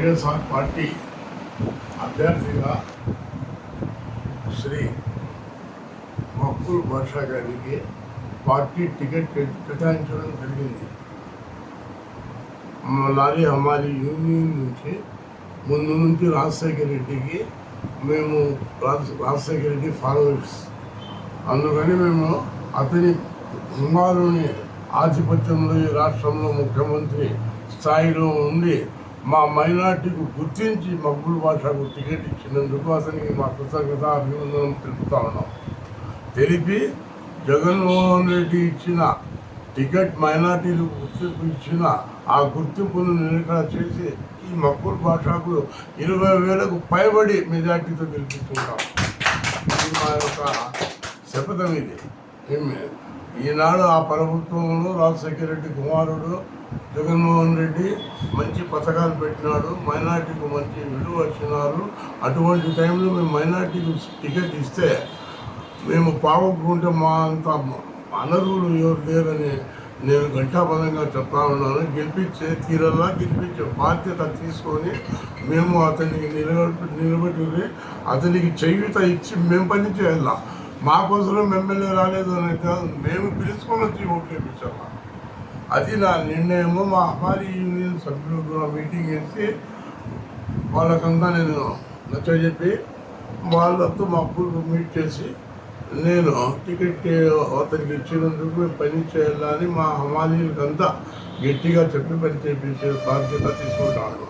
YSR party అభ్యర్థిగా శ్రీ మక్కుల్ భాషా గారికి పార్టీ టికెట్ కేటాయించడం జరిగింది. నాది అమ్మాలి యూనియన్ నుంచి ముందు నుంచి రాజశేఖర రెడ్డికి మేము రాజ రాజశేఖర రెడ్డి ఫాలోవర్స్. అందుకని మేము అతని కుమారుని ఆధిపత్యంలో ఈ రాష్ట్రంలో ముఖ్యమంత్రి స్థాయిలో ఉండి మా మైనార్టీకి గుర్తించి మగ్గుల భాషకు టికెట్ ఇచ్చినందుకు అతనికి మా కృతజ్ఞత అభినందనం తెలుపుతా ఉన్నాం. తెలిపి జగన్మోహన్ రెడ్డి ఇచ్చిన టికెట్ మైనార్టీలు గుర్తింపు ఇచ్చిన ఆ గుర్తింపును నిలకడ చేసి ఈ మక్కుల భాషకు ఇరవై వేలకు పైబడి మెజార్టీతో గెలిపించుకుంటాం. ఇది మా యొక్క శపథం ఇది. ఈనాడు ఆ ప్రభుత్వంలో రాజశేఖర రెడ్డి కుమారుడు జగన్మోహన్ రెడ్డి మంచి పథకాలు పెట్టినాడు. మైనార్టీకి మంచి విలువ వచ్చినారు అటువంటి టైంలో మేము మైనార్టీకి టికెట్ ఇస్తే మేము పావుకుంటే మా అంత అనర్హులు ఎవరు లేరని నేను ఘంటాపదంగా చెప్తా ఉన్నాను. గెలిపించే తీరల్లా గెలిపించే బాధ్యత తీసుకొని మేము అతనికి నిలబెట్టి నిలబెట్టి అతనికి చేయుత ఇచ్చి మేము పని చేయాలా మా కోసం ఎమ్మెల్యే రాలేదు అని కాదు మేము పిలుచుకొని వచ్చి ఓట్లు వేయించాలా అది నా నిర్ణయము. మా అమ్మారి యూనియన్ సభ్యులు కూడా మీటింగ్ వేసి వాళ్ళకంతా నేను నచ్చజెప్పి వాళ్ళతో మా అప్పులు మీట్ చేసి నేను టికెట్ అతనికి ఇచ్చినందుకు మేము పని చేయాలని మా హమాలీలకంతా గట్టిగా చెప్పి పని చేపించే బాధ్యత తీసుకుంటాను.